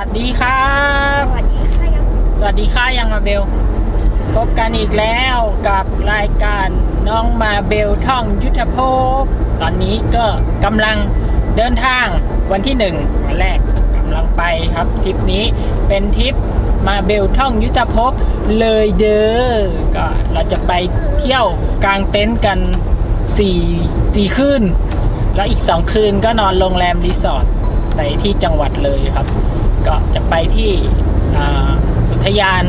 วัสดีครับ สวัสดีค่ะยังสวัสดีค่ะยังมาเบล พบกันอีกแล้วกับรายการน้องมาเบลท่องยุทธภพ ตอนนี้ก็กำลังเดินทางวันที่หนึ่งวันแรกกำลังไปครับทริปนี้เป็นทริปมาเบลท่องยุทธภพเลยเด้อก็เราจะไปเที่ยวกลางเต็นท์กันสี่สี่คืนแล้วอีกสองคืนก็นอนโรงแรมรีสอร์ท ไปที่จังหวัดเลยครับ ก็จะไปที่อุทยาน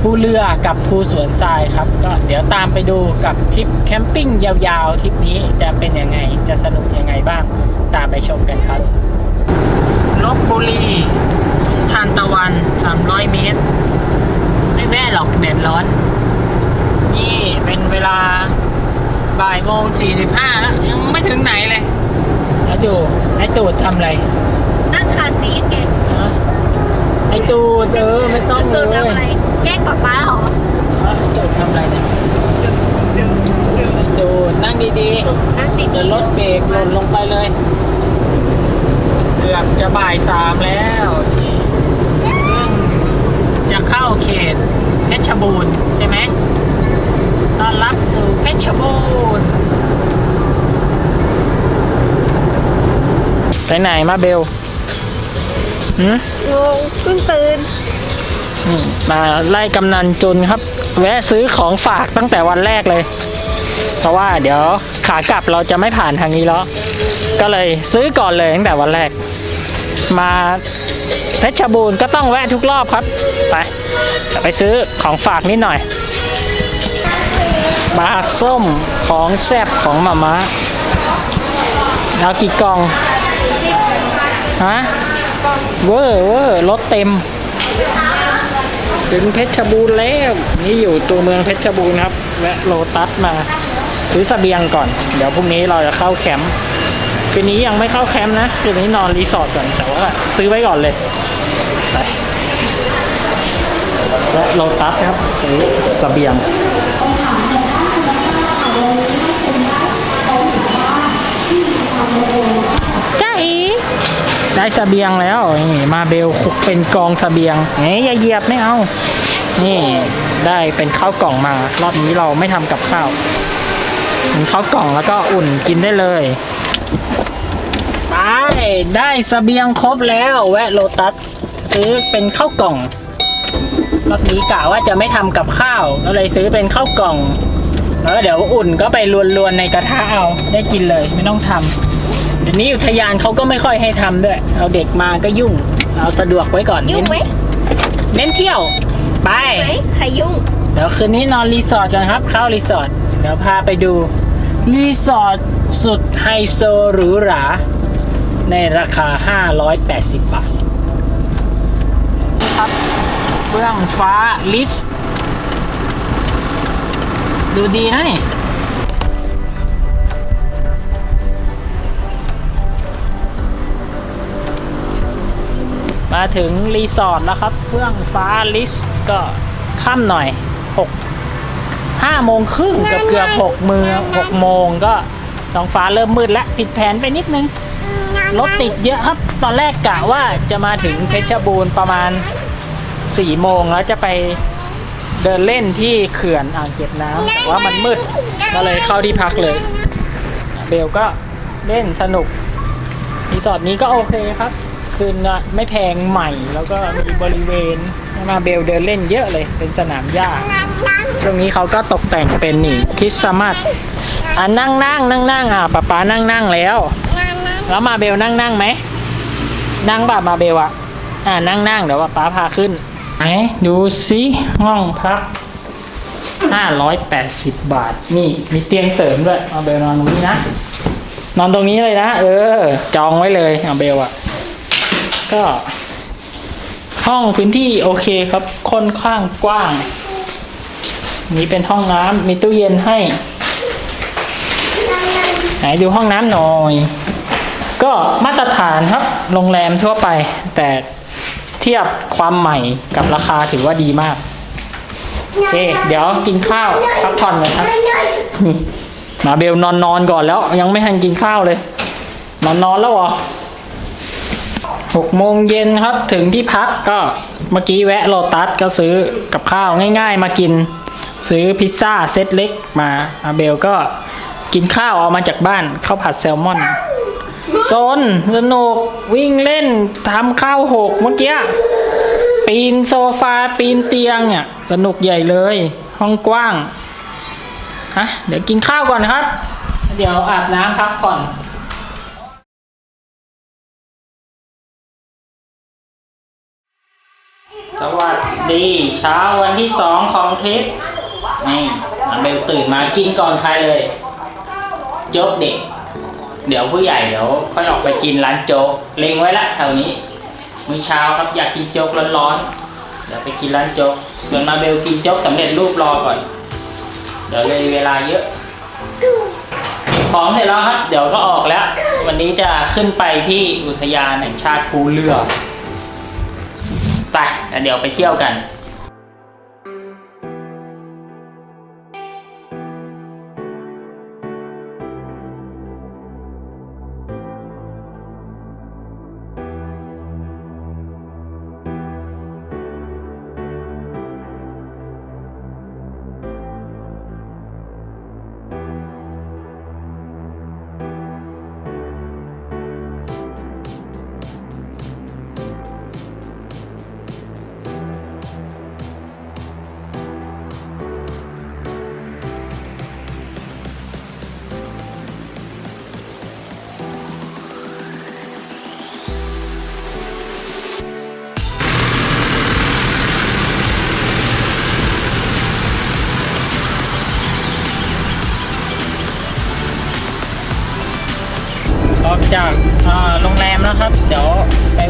ภูเรือกับภูสวนทรายครับ ก็เดี๋ยวตามไปดูกับทริปแคมปิ้งยาวๆทริปนี้จะเป็นยังไงจะสนุกยังไงบ้างตามไปชมกันครับลบบุรีทุ่งทานตะวัน 300 เมตร ไม่แว่หรอกแดดร้อน นี่เป็นเวลาบ่ายโมง45แล้วยังไม่ถึงไหนเลย แล้วดูไอ้ตูดทำอะไรนั่งคาซีทไงฮะไอ้ตูดเออไม่ต้องเลตัวยทำอะไรแกล้งป๊าป๊าเหรอฮะไอ้ตูดทำอะไรเนี่ยไอ้ตูดนั่งดีนั่งๆดีเดี๋ยวรถเบรกหล่นลงไปเลย เกือบจะบ่ายสามแล้วนี่เพิ่งจะเข้าเขตเพชรบูรณ์ใช่ไหมต้อนรับสู่เพชรบูรณ์ ไปไหนมาเบลหืมงงเพิ่งตื่นอืมมาไล่กำนันจุนครับ แวะซื้อของฝากตั้งแต่วันแรกเลย เพราะว่าเดี๋ยวขากลับเราจะไม่ผ่านทางนี้แล้ว ก็เลยซื้อก่อนเลยตั้งแต่วันแรก มาเพชรบูรณ์ก็ต้องแวะทุกรอบครับ ไปเดี๋ยวไปซื้อของฝากนิดหน่อยบาส้มของแซ่บของหมาม้าเอากี่กล่อง ฮะเวอร์เวอร์รถเต็ม ถึงเพชรบูรณ์แล้ว นี่อยู่ตัวเมืองเพชรบูรณ์ครับแวะโลตัสมา ซื้อเสบียงก่อน เดี๋ยวพรุ่งนี้เราจะเข้าแคมป์คืนนี้ยังไม่เข้าแคมป์นะคืนนี้นอนรีสอร์ทก่อนแต่ว่าซื้อไว้ก่อนเลยไปแวะโลตัสครับซื้อเสบียงจ้าอี ได้เสบียงแล้วนี่มาเบลคุกเป็นกองเสบียงเฮ้ยอย่าเหยียบไม่เอา นี่ได้เป็นข้าวกล่องมา รอบนี้เราไม่ทำกับข้าวเป็นข้าวกล่องแล้วก็อุ่นกินได้เลยไปได้เสบียงครบแล้ว แวะโลตัสซื้อเป็นข้าวกล่องรอบนี้กะว่าจะไม่ทำกับข้าวก็เลยซื้อเป็นข้าวกล่อง แล้วเดี๋ยวอุ่นก็ไปลวนๆในกระทะเอาได้กินเลยไม่ต้องทำ เดี๋ยวนี้อุทยานเขาก็ไม่ค่อยให้ทำด้วย เอาเด็กมาก็ยุ่ง เอาสะดวกไว้ก่อนยุ่งไหมเน้นเที่ยว ไปไหมใครยุ่งเดี๋ยวคืนนี้นอนรีสอร์ทกันครับ เข้ารีสอร์ทเดี๋ยวพาไปดู รีสอร์ทสุดไฮโซหรูหรา ในราคา 580 บาทนี่ครับเฟื่องฟ้าลิส ดูดีนะนี่ มาถึงรีสอร์ทแล้วครับเฟื่องฟ้าลิสก็ค่ำหน่อย6 5โมงครึ่งเกือบเกือบ6มือ6โมงก็ท้องฟ้าเริ่มมืดแล้วผิดแผนไปนิดนึง รถติดเยอะครับ ตอนแรกกะว่าจะมาถึงเพชรบูรณ์ประมาณ4โมงแล้วจะไปเดินเล่นที่เขื่อนอ่างเก็บน้ำแต่ว่ามันมืดก็เลยเข้าที่พักเลย เบลก็เล่นสนุกรีสอร์ทนี้ก็โอเคครับ คืนละไม่แพงใหม่ แล้วก็มีบริเวณให้มาเบลเดินเล่นเยอะเลย เป็นสนามหญ้าช่วงนี้เขาก็ตกแต่งเป็นนี่คริสต์มาสอะนั่งนั่งนั่งนั่งอะป๊าป๊านั่งนั่งแล้ว แล้วมาเบลนั่งนั่งไหม นั่งแบบมาเบลอะอ่านั่งนั่งเดี๋ยวว่าป๊าพาขึ้นไหนดูสิห้องพักห้าร้อยแปดสิบบาท นี่มีเตียงเสริมด้วยมาเบลนอนตรงนี้นะ นอนตรงนี้เลยนะ เออ จองไว้เลยมาเบลอะ ก็ ห้องพื้นที่โอเคครับ ค่อนข้างกว้าง นี่เป็นห้องน้ำมีตู้เย็นให้ ไหนดูห้องน้ำหน่อย ก็มาตรฐานครับ โรงแรมทั่วไป แต่เทียบความใหม่กับราคาถือว่าดีมากโอเคเดี๋ยวกินข้าวพักผ่อนกันครับมาเบลนอนนอนก่อนแล้ว ยังไม่ทันกินข้าวเลย นอนนอนแล้วเหรอ หกโมงเย็นครับถึงที่พักก็เมื่อกี้แวะโลตัสก็ซื้อกับข้าวง่าย ๆ มากิน ซื้อพิซซ่าเซตเล็กมาอาเบลก็กินข้าวเอามาจากบ้านข้าวผัดแซลมอนโซนสนุกวิ่งเล่นทำข้าวหกเมื่อกี้ปีนโซฟาปีนเตียงเนี่ยสนุกใหญ่เลย ห้องกว้างฮะเดี๋ยวกินข้าวก่อนครับ เดี๋ยวอาบน้ำพักผ่อน วัสดีเช้าวันที่สองของทริปนี่อาเบลตื่นมากินก่อนใครเลย โจ๊กเด็ก เดี๋ยวผู้ใหญ่เดี๋ยวค่อยออกไปกินร้านโจ๊กเล็งไว้ละแถวนี้มื้อเช้าครับอยากกินโจ๊กร้อนๆเดี๋ยวไปกินร้านโจ๊กส่วนมาเบลกินโจ๊กสำเร็จรูปรอก่อน เดี๋ยวเลยเวลาเยอะเก็บของเสร็จแล้วครับ เดี๋ยวก็ออกแล้ว วันนี้จะขึ้นไปที่อุทยานแห่งชาติภูเรือ แล้วเดี๋ยวไปเที่ยวกัน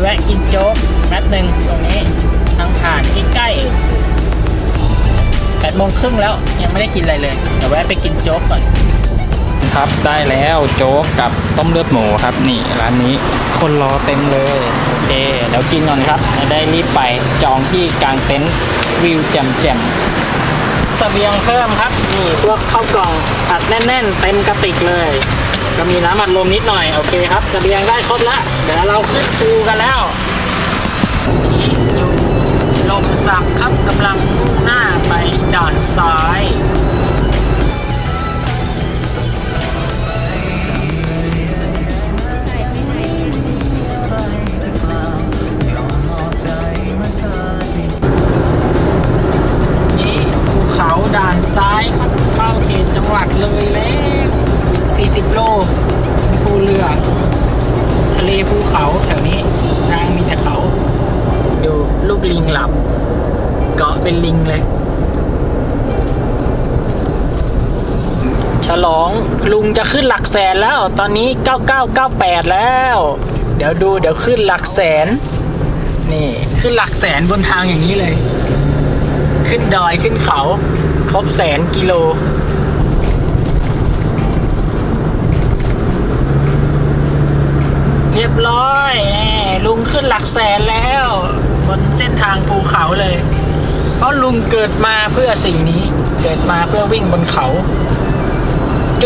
แวะกินโจ๊กแป๊บหนึ่งตรงนี้ทางผ่านใกล้ๆแปดโมงครึ่งแล้วยังไม่ได้กินอะไรเลยเดี๋ยวแวะไปกินโจ๊กก่อนครับได้แล้วโจ๊กกับต้มเลือดหมูครับนี่ร้านนี้คนรอเต็มเลยโอเคเดี๋ยวกินก่อนครับจะได้รีบไปจองที่กลางเต็นท์วิวแจ่มแจ่มๆเสบียงเพิ่มครับนี่พวกข้าวกล่องอัดแน่น ๆ เต็มกระติกเลย ก็มีน้ำอัดลมนิดหน่อยโอเคครับเบียงได้ครบแล้วเดี๋ยวเราขึ้นภูกันแล้วนี่อยู่ลมสักครับกำลังมุ่งหน้าไปด่านซ้าย ขึ้นหลักแสนแล้ว ตอนนี้ 9998 แล้ว เดี๋ยวดูเดี๋ยวขึ้นหลักแสน นี่ขึ้นหลักแสนบนทางอย่างนี้เลย ขึ้นดอยขึ้นเขา ครบแสนกิโลเรียบร้อยแน่ลุงขึ้นหลักแสนแล้ว บนเส้นทางภูเขาเลย เพราะลุงเกิดมาเพื่อสิ่งนี้ เกิดมาเพื่อวิ่งบนเขา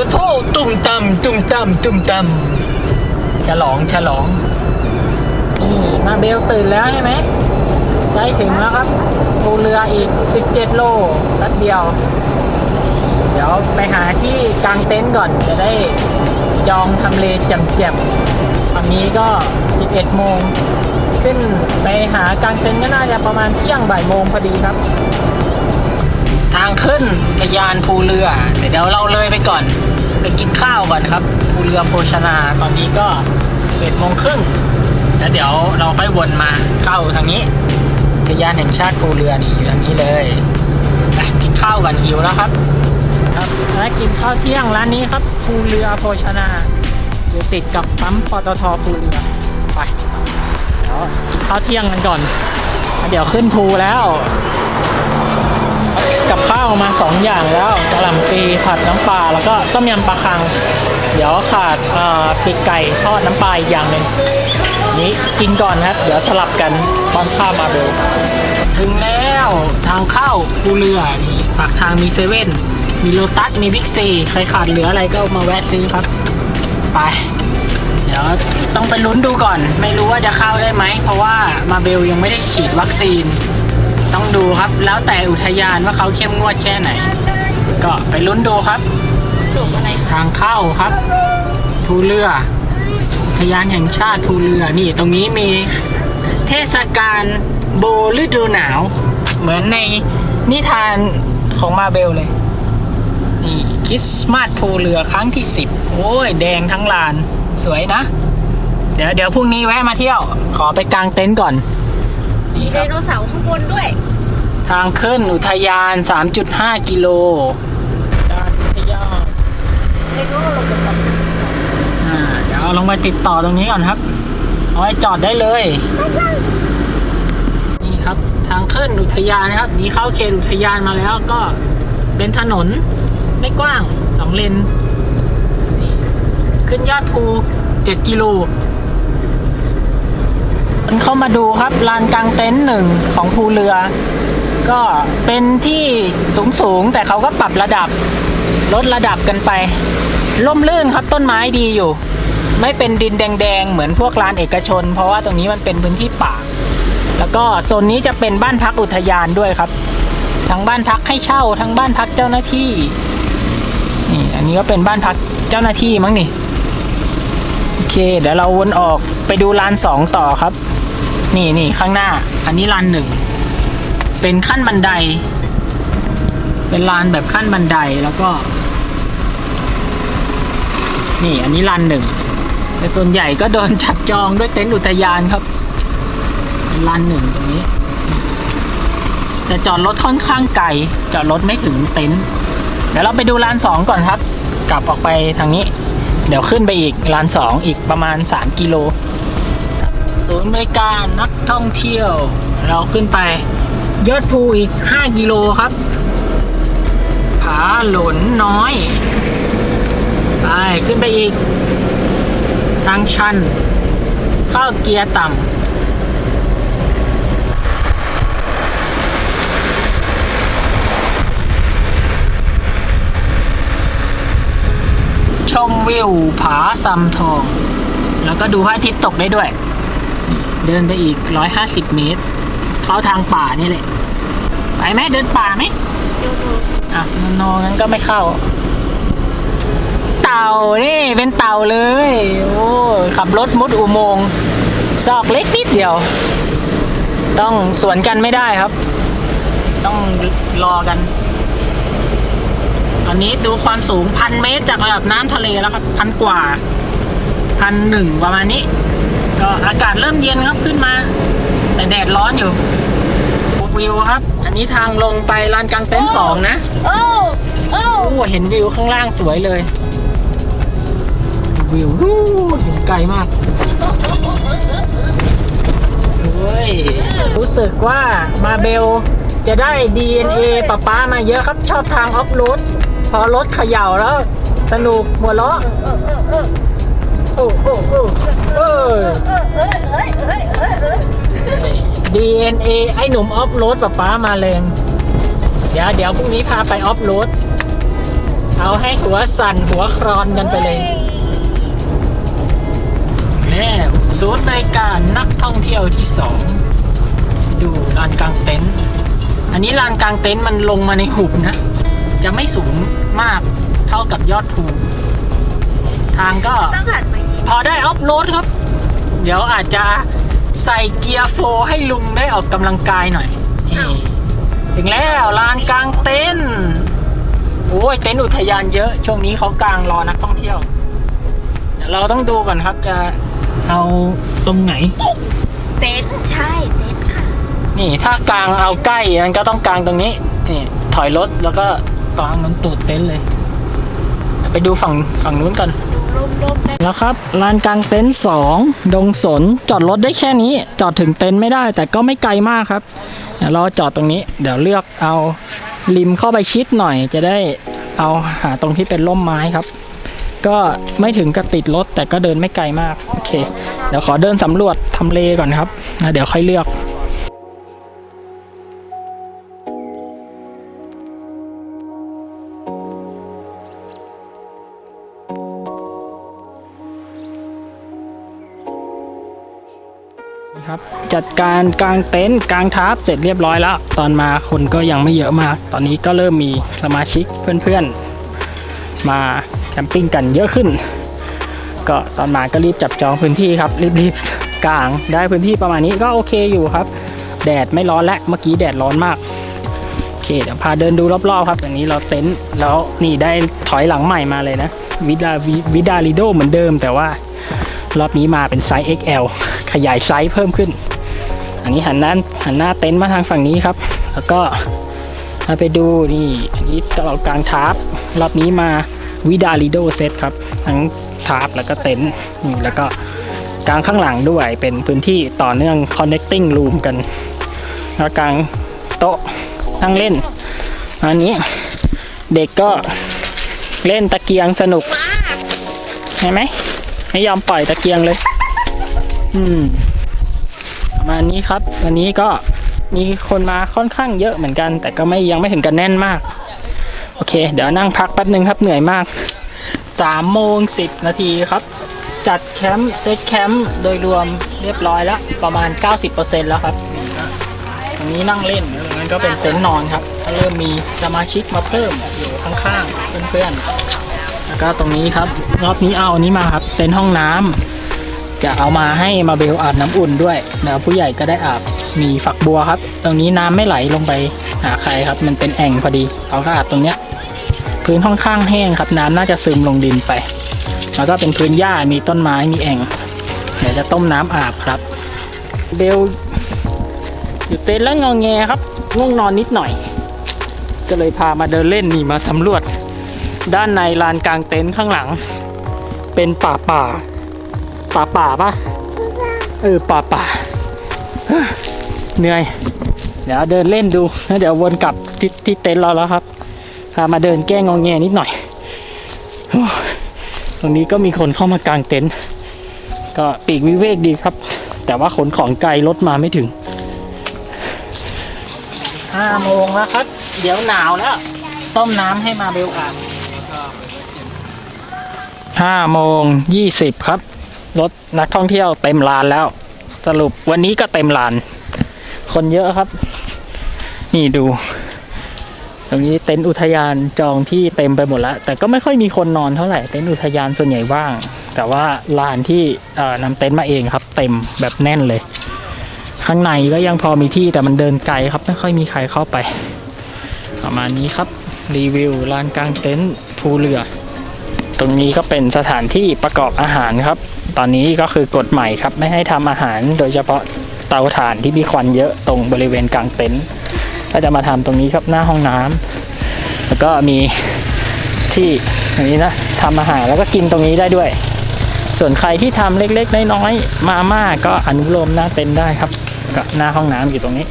จุดพลุตุ่มตำตุ่มตำตุ่มตำฉลองฉลองนี่มาเบลตื่นแล้วใช่ไหมใกล้ถึงแล้วครับภูเรืออีก 17 โลแป๊บเดียว เดี๋ยวไปหาที่กางเต็นท์ก่อนจะได้จองทำเลแจ่มๆตอนนี้ก็ 11 โมง ขึ้นไปหากางเต็นท์ก็น่าจะประมาณเที่ยงบ่ายโมงพอดีครับ ทางขึ้นทะยานภูเรือ เดี๋ยวเราเลยไปก่อน กินข้าวก่อนครับภูเรือโภชนาตอนนี้ก็เอ็ดโมงครึ่งแล้วเดี๋ยวเราค่อยวนมาเข้าทางนี้ทยานแห่งชาติภูเรือนี่อยู่ทางนี้เลยไปกินข้าวกันหิวแล้วครับ ครับและกินข้าวเที่ยงร้านนี้ครับภูเรือโภชนาอยู่ติดกับปั๊มปตทภูเรือไปเดี๋ยวกินข้าวเที่ยงกันก่อนแล้วเดี๋ยวขึ้นภูแล้ว กับข้าวมาสองอย่างแล้วกะหล่ำปีผัดน้ำปลาแล้วก็ต้มยำปลาคัง เดี๋ยวขาดปีกไก่ทอดน้ำปลาอีกอย่างหนึ่งนี้กินก่อนครับ เดี๋ยวสลับกันตอนข้าวมาเบลถึงแล้วทางเข้าภูเรือนี่ปากทางมีเซเว่นมีโลตัสมีบิ๊กซีใครขาดเหลืออะไรก็มาแวะซื้อครับ ไปเดี๋ยวดี๋ยวต้องไปลุ้นดูก่อน ไม่รู้ว่าจะเข้าได้ไหม เพราะว่ามาเบลยังไม่ได้ฉีดวัคซีน ต้องดูครับ แล้วแต่อุทยานว่าเขาเข้มงวดแค่ไหน ก็ไปลุ้นดูครับทางเข้าครับภูเรือ อุทยานแห่งชาติภูเรือนี่ตรงนี้มีเทศกาลโบฤดูหนาว เหมือนในนิทานของมาเบลเลย นี่คริสต์มาสภูเรือครั้งที่สิบโอ้ย แดงทั้งลาน สวยนะ เดี๋ยวเดี๋ยวพรุ่งนี้แวะมาเที่ยว ขอไปกางเต็นท์ก่อน มีคไดรับโนเสาร์ข้างบนด้วย ทางขึ้นอุทยาน 3.5 กิโลด้านอุทยานไดโนลงไปก่อนอ่าเดี๋ยวเอาลงมาติดต่อตรงนี้ก่อนครับเอาไว้จอดได้เลย นี่ครับทางขึ้นอุทยานนะครับนี่เข้าเขตอุทยานมาแล้วก็เป็นถนนไม่กว้างสองเลนนี่ขึ้นยอดภู 7 กิโล มันเข้ามาดูครับลานกลางเต็นท์หนึ่งของภูเรือ ก็เป็นที่สูงสูงแต่เขาก็ปรับระดับลดระดับกันไปล่มลื่นครับต้นไม้ดีอยู่ ไม่เป็นดินแดงๆ เหมือนพวกลานเอกชน เพราะว่าตรงนี้มันเป็นพื้นที่ป่า แล้วก็โซนนี้จะเป็นบ้านพักอุทยานด้วยครับ ทั้งบ้านพักให้เช่าทั้งบ้านพักเจ้าหน้าที่นี่อันนี้ก็เป็นบ้านพักเจ้าหน้าที่มั้งนี่โอเค เดี๋ยวเราวนออกไปดูลานสองต่อครับ นี่นี่ข้างหน้า อันนี้ลานหนึ่ง เป็นขั้นบันได เป็นลานแบบขั้นบันไดแล้วก็ นี่อันนี้ลานหนึ่ง แต่ส่วนใหญ่ก็โดนจัดจองด้วยเต็นท์อุทยานครับลานหนึ่งตรงนี้ แต่จอดรถค่อนข้างไกล จอดรถไม่ถึงเต็นท์เดี๋ยวเราไปดูลานสองก่อนครับ กลับออกไปทางนี้ เดี๋ยวขึ้นไปอีกลานสองอีกประมาณ 3 กิโล ศูนย์บริการนักท่องเที่ยว เราขึ้นไปยอดภูอีก 5 กิโลครับ ผาหลนน้อย ไปขึ้นไปอีก ทางชัน เข้าเกียร์ต่ำชมวิวผาซำทอง แล้วก็ดูพระอาทิตย์ตกได้ด้วย เดินไปอีก150เมตร เข้าทางป่านี่แหละ ไปไหมเดินป่าไหมเดี๋ยวดูอะโนโนงั้นก็ไม่เข้า เต่านี่เป็นเต่าเลย โอ้ขับรถมุดอุโมงค์ซอกเล็กนิดเดียว ต้องสวนกันไม่ได้ครับ ต้องรอกันตอนนี้ดูความสูงพันเมตรจากระดับน้ำทะเลแล้วครับพันกว่าพันหนึ่งประมาณนี้ ก็อากาศเริ่มเย็นครับขึ้นมา แต่แดดร้อนอยู่วิวครับ อันนี้ทางลงไปลานกลางเต็นท์สองนะ โอ้โอ้โอ้เห็นวิวข้างล่างสวยเลย วิววู้เห็นไกลมากโอ้ยรู้สึกว่ามาเบลจะได้ DNA ป้าป้ามาเยอะครับชอบทางออฟโรด พอรถเขย่าแล้ว สนุกหัวเราะ โอ้โอ้โอ้เออเออเออเออเออเออเออ DNA ไอ้หนุ่มออฟโรดป้าป้ามาแรงเดี๋ยวเดี๋ยวพรุ่งนี้พาไปออฟโรด เอาให้หัวสั่นหัวครอนกันไปเลยแม่ศูนย์บริการนักท่องเที่ยวที่สองดูลานกลางเต็นท์อันนี้ลานกลางเต็นท์มันลงมาในหุบนะ จะไม่สูงมากเท่ากับยอดภูทางก็ต้องหันมายิง พอได้ออฟโรดครับ เดี๋ยวอาจจะใส่เกียร์โฟร์ให้ลุงได้ออกกำลังกายหน่อยนี่ถึงแล้วลานกลางเต็นท์โอ้ยเต็นท์อุทยานเยอะ ช่วงนี้เขากลางรอนักท่องเที่ยว เดี๋ยวเราต้องดูก่อนครับจะเอาตรงไหน เต็นท์ใช่เต็นท์ค่ะ นี่ถ้ากลางเอาใกล้มันก็ต้องกลางตรงนี้นี่ถอยรถแล้วก็กลางมันตูดเต็นท์เลย ไปดูฝั่งฝั่งนู้นก่อนดู ร่มๆได้แล้วครับลานกลางเต็นท์สองดงสนจอดรถได้แค่นี้ จอดถึงเต็นท์ไม่ได้ แต่ก็ไม่ไกลมากครับเดี๋ยวเราจอดตรงนี้ เดี๋ยวเลือกเอาริมเข้าไปชิดหน่อย จะได้เอาหาตรงที่เป็นร่มไม้ครับ ก็ไม่ถึงกับติดรถแต่ก็เดินไม่ไกลมากโอเค เดี๋ยวขอเดินสำรวจทำเลก่อนครับเดี๋ยวค่อยเลือก จัดการกางเต็นท์กางทับเสร็จเรียบร้อยแล้ว ตอนมาคนก็ยังไม่เยอะมาก ตอนนี้ก็เริ่มมีสมาชิกเพื่อนๆ มาแคมปิ้งกันเยอะขึ้น ก็ตอนมาก็รีบจับจองพื้นที่ครับรีบๆกางได้พื้นที่ประมาณนี้ก็โอเคอยู่ครับ แดดไม่ร้อนและเมื่อกี้แดดร้อนมากโอเคเดี๋ยวพาเดินดูรอบๆครับอย่างนี้เราเต็นท์แล้วนี่ได้ถอยหลังใหม่มาเลยนะวิดาวิดาลิโดเหมือนเดิมแต่ว่ารอบนี้มาเป็นไซส์ XL ขยายไซส์เพิ่มขึ้น อันนี้หันหน้าหันหน้าเต็นท์มาทางฝั่งนี้ครับ แล้วก็มาไปดูนี่อันนี้เรากลางทาร์ปรอบนี้มาวิดาลิโดเซตครับ ทั้งทาร์ปแล้วก็เต็นท์นี่แล้วก็กลางข้างหลังด้วยเป็นพื้นที่ต่อเนื่อง connecting room กันแล้วกลางโต๊ะนั่งเล่น อันนี้เด็กก็เล่นตะเกียงสนุกเห็นไหมไม่ยอมปล่อยตะเกียงเลย อืม มาณนี้ครับ วันนี้ก็มีคนมาค่อนข้างเยอะเหมือนกัน แต่ก็ไม่ยังไม่ถึงกันแน่นมาก โอเค เดี๋ยวนั่งพักแป๊บหนึ่งครับเหนื่อยมากสามโมงสิบนาทีครับ จัดแคมป์เซตแคมป์โดยรวมเรียบร้อยแล้ว ประมาณ 90%แล้วครับตรงนี้นั่งเล่นตรงนั้นก็เป็นเต็นท์นอนครับก็เริ่มมีสมาชิกมาเพิ่มอยู่ข้างๆเพื่อนๆแล้วก็ตรงนี้ครับ รอบนี้เอาอันนี้มาครับเต็นท์ห้องน้ำ จะเอามาให้มาเบลอาบน้ำอุ่นด้วยแล้วผู้ใหญ่ก็ได้อาบมีฝักบัวครับ ตรงนี้น้ำไม่ไหลลงไปหาใครครับ มันเป็นแอ่งพอดีเราก็อาบตรงเนี้ยพื้นค่อนข้างแห้งครับ น้ำน่าจะซึมลงดินไป แล้วก็เป็นพื้นหญ้ามีต้นไม้มีแอ่งเดี๋ยวจะต้มน้ำอาบครับ เบลอยู่เต็นท์แล้วงองแงครับง่วงนอนนิดหน่อย ก็เลยพามาเดินเล่นนี่มาสำรวจ ด้านในลานกลางเต็นท์ข้างหลัง เป็นป่าป่า ป่าป่าปะเออป่าป่าเฮ้ยเหนื่อย เดี๋ยวเดินเล่นดูแล้วเดี๋ยววนกลับที่ที่เต็นท์เราแล้วครับพามาเดินแก้งองแงนิดหน่อยโอ้ยตรงนี้ก็มีคนเข้ามากางเต็นท์ก็ปีกวิเวกดีครับ แต่ว่าขนของไกลรถมาไม่ถึงห้าโมงแล้วครับ เดี๋ยวหนาวแล้ว ต้มน้ำให้มาเบลอาบห้าโมงยี่สิบครับ รถนักท่องเที่ยวเต็มลานแล้ว สรุปวันนี้ก็เต็มลาน คนเยอะครับ นี่ดู ตรงนี้เต็นท์อุทยานจองที่เต็มไปหมดแล้ว แต่ก็ไม่ค่อยมีคนนอนเท่าไหร่เต็นท์อุทยานส่วนใหญ่ว่าง แต่ว่าลานที่เอ่อนำเต็นท์มาเองครับ เต็มแบบแน่นเลย ข้างในก็ยังพอมีที่แต่มันเดินไกลครับ ไม่ค่อยมีใครเข้าไป ประมาณนี้ครับรีวิวลานกลางเต็นท์ภูเรือตรงนี้ก็เป็นสถานที่ประกอบอาหารครับ ตอนนี้ก็คือกฎใหม่ครับ ไม่ให้ทำอาหารโดยเฉพาะเตาถ่านที่มีควันเยอะตรงบริเวณกลางเต็นท์ก็จะมาทำตรงนี้ครับหน้าห้องน้ำแล้วก็มีที่อย่างนี้นะทำอาหารแล้วก็กินตรงนี้ได้ด้วย ส่วนใครที่ทำเล็กๆน้อยๆมาม่าก็อนุโลมหน้าเต็นท์ได้ครับก็หน้าห้องน้ำอยู่ตรงนี้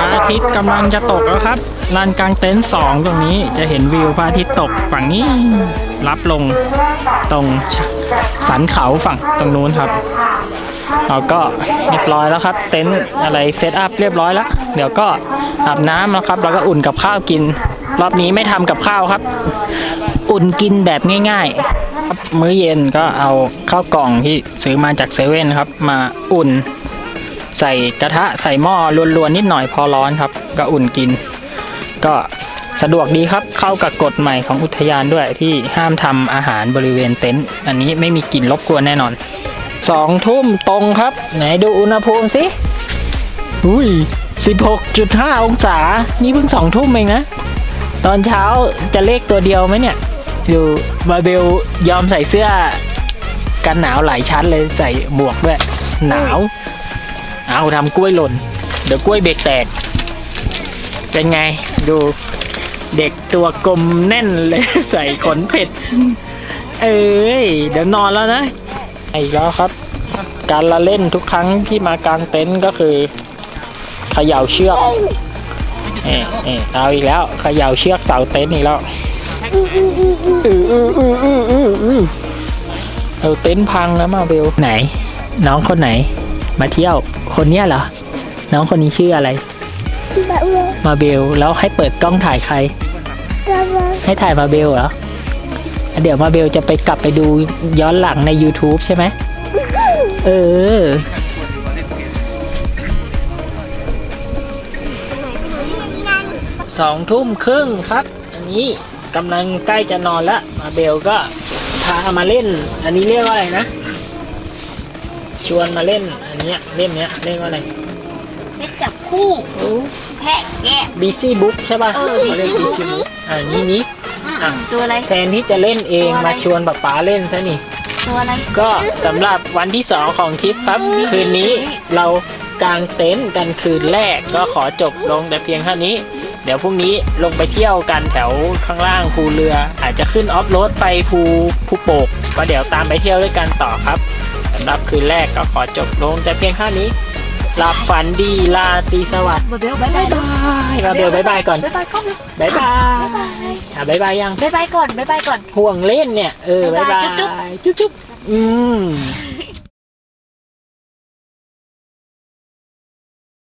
พระอาทิตย์กำลังจะตกแล้วครับลานกลางเต็นท์สองตรงนี้จะเห็นวิวพระอาทิตย์ตกฝั่งนี้รับลงตรงสันเขาฝั่งตรงนู้นครับเราก็เรียบร้อยแล้วครับ เต็นท์อะไรเซตอัพเรียบร้อยแล้ว เดี๋ยวก็อาบน้ำแล้วครับแล้วก็อุ่นกับข้าวกิน รอบนี้ไม่ทำกับข้าวครับ อุ่นกินแบบง่ายๆครับมื้อเย็นก็เอาข้าวกล่องที่ซื้อมาจากเซเว่นครับ มาอุ่น ใส่กระทะใส่หม้อรวนๆนิดหน่อยพอร้อนครับ ก็อุ่นกิน ก็สะดวกดีครับเข้ากับกฎใหม่ของอุทยานด้วยที่ห้ามทำอาหารบริเวณเต็นท์อันนี้ไม่มีกลิ่นรบกวนแน่นอนสองทุ่มตรงครับ ไหนดูอุณหภูมิสิอุ้ย 16.5 องศา นี่เพิ่งสองทุ่มเองนะ ตอนเช้าจะเลขตัวเดียวไหมเนี่ย อยู่บาเบลยอมใส่เสื้อกันหนาวหลายชั้นเลยใส่หมวกด้วย หนาว เอาทำกล้วยหล่น เดี๋ยวกล้วยเบรกแตก เป็นไงดูเด็กตัวกลมแน่นเลยใส่ขนเผ็ด เอ้ยเดี๋ยวนอนแล้วนะอีกแล้วครับ การละเล่นทุกครั้งที่มากางเต็นท์ก็คือเขย่าเชือกเอ่เอ่เอาอีกแล้วเขย่าเชือกเสาเต็นท์อีกแล้วอืออืออืออืออืออเต็นท์พังแล้วมาเบลไหน น้องคนไหน มาเที่ยว คนเนี้ยเหรอ น้องคนนี้ชื่ออะไรมาเบล แล้วให้เปิดกล้องถ่ายใครให้ถ่ายมาเบลเหรอ เดี๋ยวมาเบลจะไปกลับไปดูย้อนหลังใน YouTube ใช่ไหม เออ สองทุ่มครึ่งครับ อันนี้กำลังใกล้จะนอนแล้วมาเบลก็พามาเล่น อันนี้เรียกว่าอะไรนะ ชวนมาเล่นอันเนี้ยเล่นเนี้ยเรียกว่าอะไรเล่นจับคู่แพะแกะ Busy Book ใช่ป่ะเออเขาเรียก Busy Busy Book Book อ่านี่นี้อะ ตัวอะไร แทนที่จะเล่นเองตัวอะไร มาชวนป๊าป๊าเล่นซะนี่ ตัวอะไร ก็สำหรับวันที่สองของทริปครับ คืนนี้เรากางเต็นท์กันคืนแรกก็ขอจบลงแต่เพียงเท่านี้ เดี๋ยวพรุ่งนี้ลงไปเที่ยวกันแถวข้างล่างภูเรือ อาจจะขึ้นออฟโรดไปภูภูโปกก็เดี๋ยวตามไปเที่ยวด้วยกันต่อครับสำห รับคืนแรกก็ขอจบลงแต่เพียงเท่านี้หลับฝันดีลาตรีสวัสดิ์มาเบลบายบายบายมาเบลบายบายก่อนบายบายก่อนบายบายอะบายบายยังบายบายก่อนบายบายก่อนห่วงเล่นเนี่ยเออบายบายบ๊ายบายจุ๊บจุ๊บจุ๊บอืมบ